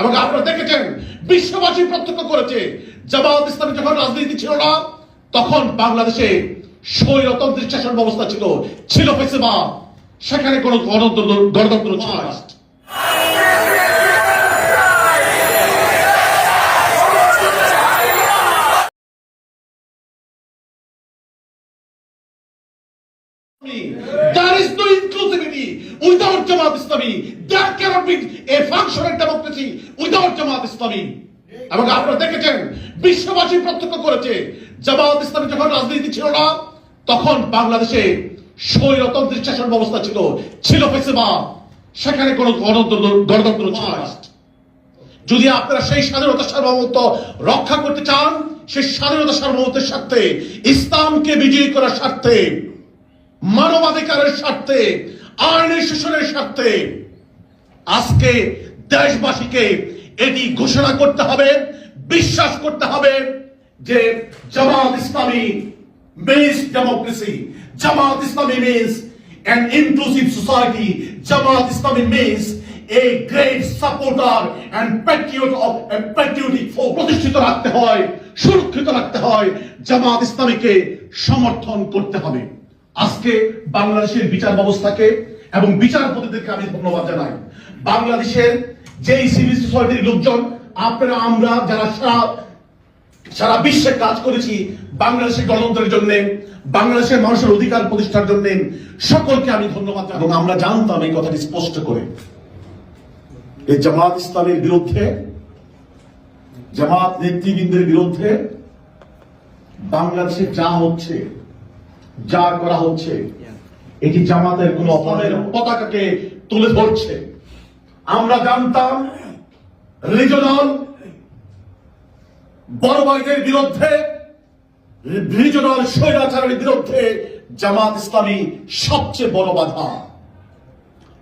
এবং আপনারা দেখেছেন, বিশ্ববাসী প্রত্যক্ষ করেছে, জামাত ইসলামী যখন রাজনীতি ছিল না, তখন বাংলাদেশে স্বৈরতন্ত্রের শাসন ব্যবস্থা ছিল ছিল সেখানে কোনো গণতন্ত্র গণতন্ত্র ছিল না। Be a functional Jamaat Islami. এবং আপনারা দেখেছেন, বিশ্ববাসী প্রত্যক্ষ করেছে, জামাত ইসলামী যখন রাজনীতি ছিল না, তখন বাংলাদেশে স্বৈরতন্ত্রের শাসন ব্যবস্থা ছিল ছিল সেখানে গণতন্ত্র গণতন্ত্র ছিল না যদি আপনারা সেই স্বাধীনতা সার্বভৌমত্ব রক্ষা করতে চান, সেই স্বাধীনতা সার্বভৌমত্বের স্বার্থে, ইসলামকে বিজয়ী করার স্বার্থে, মানবাধিকারের স্বার্থে, আইনের শাসনের স্বার্থে আজকে দেশবাসীকে এটি ঘোষণা করতে হবে, বিশ্বাস করতে হবে যে Jamaat Islami means democracy Jamaat Islami means an inclusive society Jamaat Islami means a great supporter and patriot of patriotic প্রতিষ্ঠিত রাখতে হয়, সুরক্ষিত রাখতে হয়, জামাত ইসলামীকে সমর্থন করতে হবে। আজকে বাংলাদেশের বিচার ব্যবস্থাকে এবং বিচারপতিদেরকে আমি ধন্যবাদ জানাই বাংলাদেশের যেই সিভিল সোসাইটির লোকজন, আপনারা, আমরা যারা সারা সারা বিশ্বে কাজ করেছি বাংলাদেশের গণতন্ত্রের জন্য, বাংলাদেশের মানুষের অধিকার প্রতিষ্ঠার জন্য, সকলকে আমি ধন্যবাদ। এবং আমরা জানতাম এই কথাটি স্পষ্ট করে এই জামাত ইসলামের বিরুদ্ধে, জামাত নেতৃবৃন্দের বিরুদ্ধে বাংলাদেশে যা হচ্ছে, যা করা হচ্ছে এটি জামাতের কোন অপরাধের পতাকাকে তুলে ধরছে। আমরা জানতাম, রিজনাল বড় ভাইদের বিরুদ্ধে, রিজনাল স্বৈরাচারের বিরুদ্ধে জামাত ইসলামী সবচেয়ে বড় বাধা।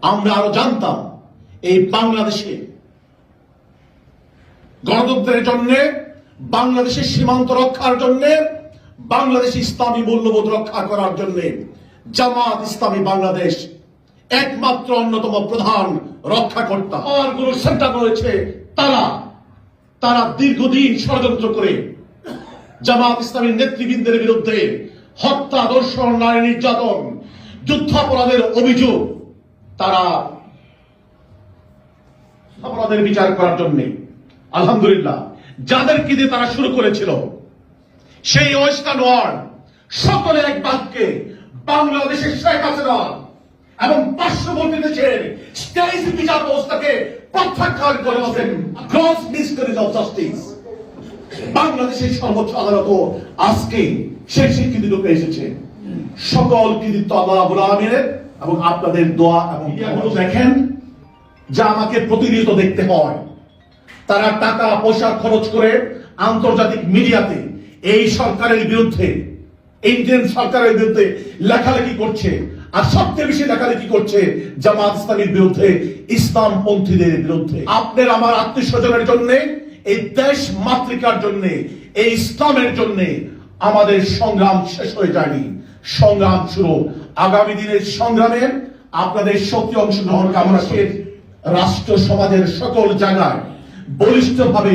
আমরা আরও জানতাম, এই বাংলাদেশে গণতন্ত্রের জন্য, বাংলাদেশের সীমান্ত রক্ষার জন্য, বাংলাদেশ ইসলামী মূল্যবোধ রক্ষা করার জন্য জামাত ইসলামী বাংলাদেশ একমাত্র অন্যতম প্রধান রক্ষাকর্তা। আরগুলো সেন্টার রয়েছে, তারা তারা দীর্ঘদিন ষড়যন্ত্র করে জামাত ইসলামীর নেতৃবৃন্দের বিরুদ্ধে হত্যা দর্শন নারী নির্যাতন, যুদ্ধাপরাধের অভিযোগ, তারা অপরাধের বিচার করার জন্য, আলহামদুলিল্লাহ যাদেরকে দিয়ে তারা শুরু করেছিল, সেই ওয়েস্টার্ন ওয়ার্ল্ড সকলে এক বাক্যে বাংলাদেশের শেখ হাসিনা এবং পার্শ্ববর্তী দেশের স্টেজ বিচার ব্যবস্থাকে প্রত্যাখ্যান করেছেন গ্রস মিসকারেজ অফ জাস্টিস বাংলাদেশের সর্বোচ্চ আদালত আজকে সেই স্বীকৃতি রূপে এসেছে। সকল কৃতিত্ব আল্লাহ রাব্বুল আলামিনের এবং আপনাদের দোয়া এবং দেখেন, যা আমাকে প্রতিনিয়ত দেখতে হয়, তারা টাকা পয়সা খরচ করে আন্তর্জাতিক মিডিয়াতে এই সরকারের বিরুদ্ধে ইন্ডিয়ান সরকারের বিরুদ্ধে লেখালেখি করছে। আর সবচেয়ে বেশি লেখালেখি করছে জামাত ইসলামের বিরুদ্ধে ইসলাম পন্থীদের বিরুদ্ধে। আপনার আমার আত্মীয় স্বজনের জন্য, এই দেশ মাতৃকার জন্য, এই ইসলামের জন্য আমাদের সংগ্রাম শেষ হয়ে যায়নি। সংগ্রাম শুরু। আগামী দিনের সংগ্রামে আপনাদের শক্তি অংশগ্রহণ কামনা রাষ্ট্র সমাজের সকল জায়গায় বলিষ্ঠভাবে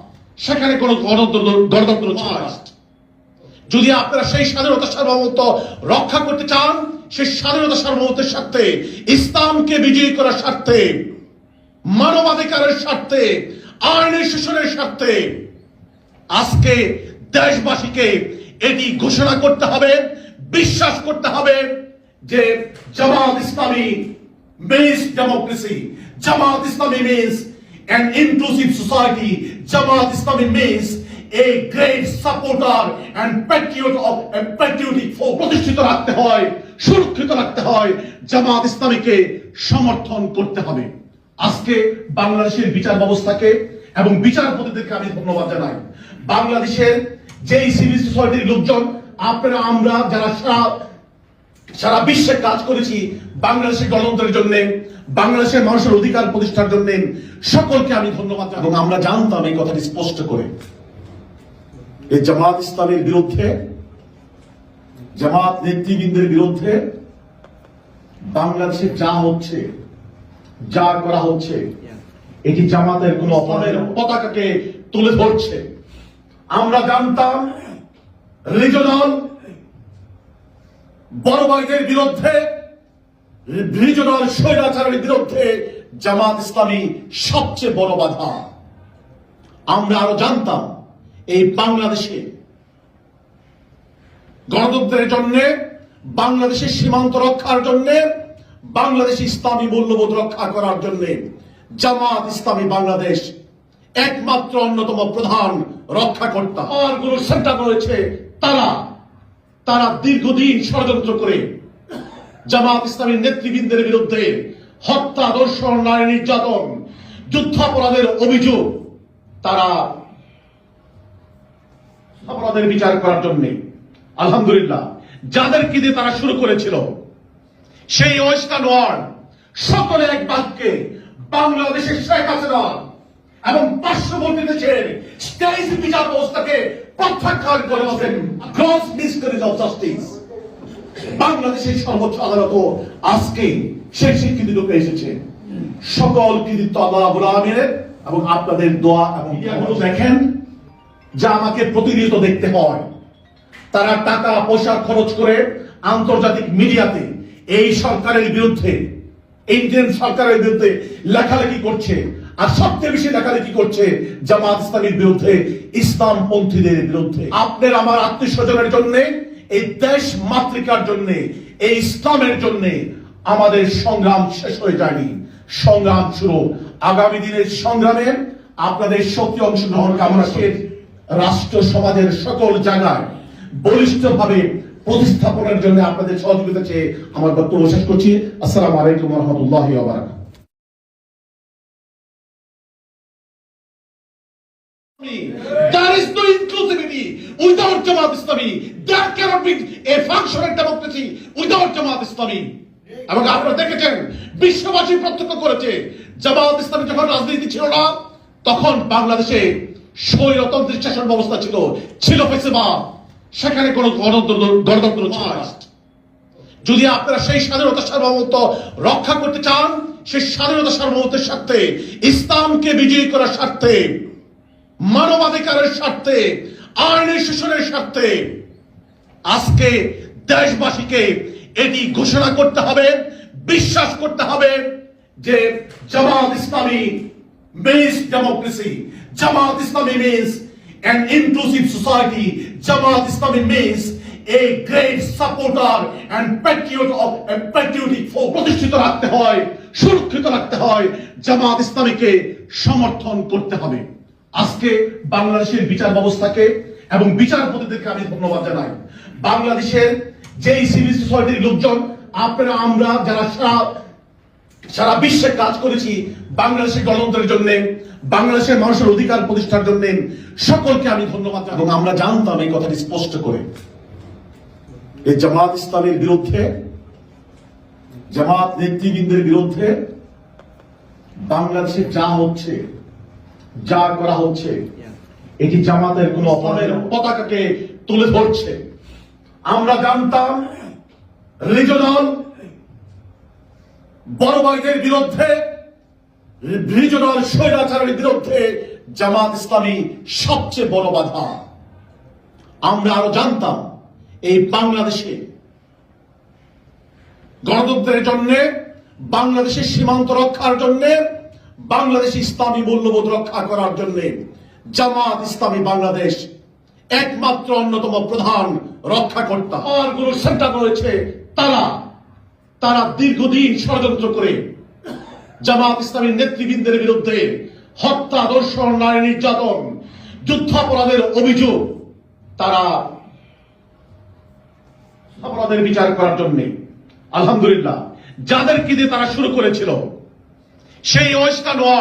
সেখানে কোনো গণতন্ত্র যদি আপনারা সেই স্বাধীনতা সার্বভৌমত্ব রক্ষা করতে চান সেই স্বাধীনতা সার্বভৌমত্বের স্বার্থে ইসলামকে বিজয়ী করার স্বার্থে মানবাধিকারের স্বার্থে আইনের শোষণের স্বার্থে আজকে দেশবাসীকে এটি ঘোষণা করতে হবে বিশ্বাস করতে হবে যে Jamaat Islami means democracy. Jamaat Islami means an inclusive society. Jamaat Islami means a great supporter and patriot of a patriotic force. প্রতিষ্ঠিত রাখতে হয়, সুরক্ষিত রাখতে হয় জামাত ইসলামীকে সমর্থন করতে হবে আজকে বাংলাদেশের বিচার ব্যবস্থাকে এবং বিচারপতিদেরকে আমি ধন্যবাদ জানাই বাংলাদেশের যেই সিভিল সোসাইটির লোকজন, আপনারা, আমরা, যারা সারা সারা বিশ্বে কাজ করেছি বাংলাদেশের গণতন্ত্রের জন্য, বাংলাদেশের মানুষের অধিকার প্রতিষ্ঠার জন্য। সকলকে আমি ধন্যবাদ এবং আমরা জানতাম এই কথাটি স্পষ্ট করে। এই জামাত ইসলামের বিরুদ্ধে, জামাত নেতৃবৃন্দের বিরুদ্ধে বাংলাদেশে যা হচ্ছে, যা করা হচ্ছে, এটি জামাতের কোন অপরাধের পতাকাকে তুলে ধরছে। আমরা জানতাম রিজনাল বড় ভাইদের বিরুদ্ধে রিজনাল স্বৈরাচারের বিরুদ্ধে জামাত ইসলামী সবচেয়ে বড় বাধা। আমরা আরও জানতাম এই বাংলাদেশে গণতন্ত্রের জন্য, বাংলাদেশের সীমান্ত রক্ষার জন্য, বাংলাদেশ ইসলামী মূল্যবোধ রক্ষা করার জন্য জামাত ইসলামী বাংলাদেশ একমাত্র অন্যতম প্রধান রক্ষাকর্তা। আরগুলো সেন্টার রয়েছে, তারা তারা দীর্ঘদিন ষড়যন্ত্র করে জামাত ইসলামীর নেতৃবৃন্দের বিরুদ্ধে হত্যা দর্শন নারী নির্যাতন, যুদ্ধাপরাধের অভিযোগ তারা অপরাধের বিচার করার জন্য, আলহামদুলিল্লাহ যাদেরকে দিয়ে তারা শুরু করেছিল, সেই ওয়েস্টার্ন ওয়ার্ল্ড সকলে এক বাক্যে বাংলাদেশের শেখ হাসিনা এবং পার্শ্ববর্তী দেশের স্টেজ বিচার ব্যবস্থাকে প্রত্যাখ্যান করে বসেন গ্রস মিসকারেজ অফ জাস্টিস। বাংলাদেশের সর্বোচ্চ আদালত আজকে সেই স্বীকৃতি রূপে এসেছে। সকল কৃতিত্ব আল্লাহ আলামিনের এবং আপনাদের দোয়া এবং দেখেন যা আমাকে প্রতিনিয়ত দেখতে হয়। তারা টাকা পয়সা খরচ করে আন্তর্জাতিক মিডিয়াতে এই সরকারের বিরুদ্ধে ইন্ডিয়ান সরকারের বিরুদ্ধে লেখালেখি করছে। আর সবচেয়ে বেশি লেখালেখি করছে? জামাত ইসলামের বিরুদ্ধে, ইসলাম পন্থীদের বিরুদ্ধে। আপনার আমার আত্মীয় স্বজনের জন্য, এই দেশ মাতৃকার জন্য, এই ইসলামের জন্য আমাদের সংগ্রাম শেষ হয়ে যায়নি। সংগ্রাম শুরু। আগামী দিনের সংগ্রামে আপনাদের সক্রিয় অংশগ্রহণ কামনা করে রাষ্ট্র সমাজের সকল জায়গায় বলিষ্ঠভাবে প্রতিস্থাপনের জন্য আপনাদের সহযোগিতা চেয়ে আমার বক্তব্য শেষ করছি। আসসালামু আলাইকুম রহমতুল্লাহ ছিল তখন বাংলাদেশে শাসন ব্যবস্থা ছিল ছিল সেখানে কোনো গণতন্ত্র গণতন্ত্র ছিল। যদি আপনারা সেই স্বাধীনতা সার্বভৌমত্ব রক্ষা করতে চান, সেই স্বাধীনতা সার্বভৌমত্বের স্বার্থে ইসলামকে বিজয়ী করার স্বার্থে মানবাধিকারের স্বার্থে আইনের শোষণের স্বার্থে আজকে দেশবাসীকে এটি ঘোষণা করতে হবে, বিশ্বাস করতে হবে যে Jamaat Islami means democracy Jamaat Islami means an inclusive society Jamaat Islami means a great supporter and patriot of patriotic for প্রতিষ্ঠিত রাখতে হয়, সুরক্ষিত রাখতে হয়। জামাত ইসলামীকে সমর্থন করতে হবে। আজকে বাংলাদেশের বিচার ব্যবস্থাকে এবং বিচারপতিদেরকে আমি ধন্যবাদ জানাই বাংলাদেশের যেই সিভিল সোসাইটির লোকজন, আপনারা, আমরা যারা সারা সারা বিশ্বে কাজ করেছি বাংলাদেশের গণতন্ত্রের জন্য, বাংলাদেশের মানুষের অধিকার প্রতিষ্ঠার জন্য, সকলকে আমি ধন্যবাদ। এবং আমরা জানতাম এই কথাটি স্পষ্ট করে এই জামাত ইসলামের বিরুদ্ধে, জামাত নেতৃবৃন্দের বিরুদ্ধে বাংলাদেশে যা হচ্ছে যা করা হচ্ছে এটি জামাতের কোন অপরাধের পতাকাকে তুলে ধরছে। আমরা জানতাম রিজনাল বড় ভাইদের বিরুদ্ধে রিজনাল স্বৈরাচারের বিরুদ্ধে জামাত ইসলামী সবচেয়ে বড় বাধা। আমরা আরও জানতাম এই বাংলাদেশে গণতন্ত্রের জন্য বাংলাদেশের সীমান্ত রক্ষার জন্য বাংলাদেশ ইসলামী মূল্যবোধ রক্ষা করার জন্য জামাত ইসলামী বাংলাদেশ একমাত্র অন্যতম প্রধান রক্ষাকর্তা। আরগুলো সেন্টার রয়েছে, তারা তারা দীর্ঘদিন ষড়যন্ত্র করে জামাত ইসলামীর নেতৃবৃন্দের বিরুদ্ধে হত্যা দর্শন নারী নির্যাতন, যুদ্ধাপরাধের অভিযোগ, তারা অপরাধের বিচার করার জন্য, আলহামদুলিল্লাহ, যাদেরকে দিয়ে তারা শুরু করেছিল সেই ওয়েস্টার্ন ওয়ার্ল্ড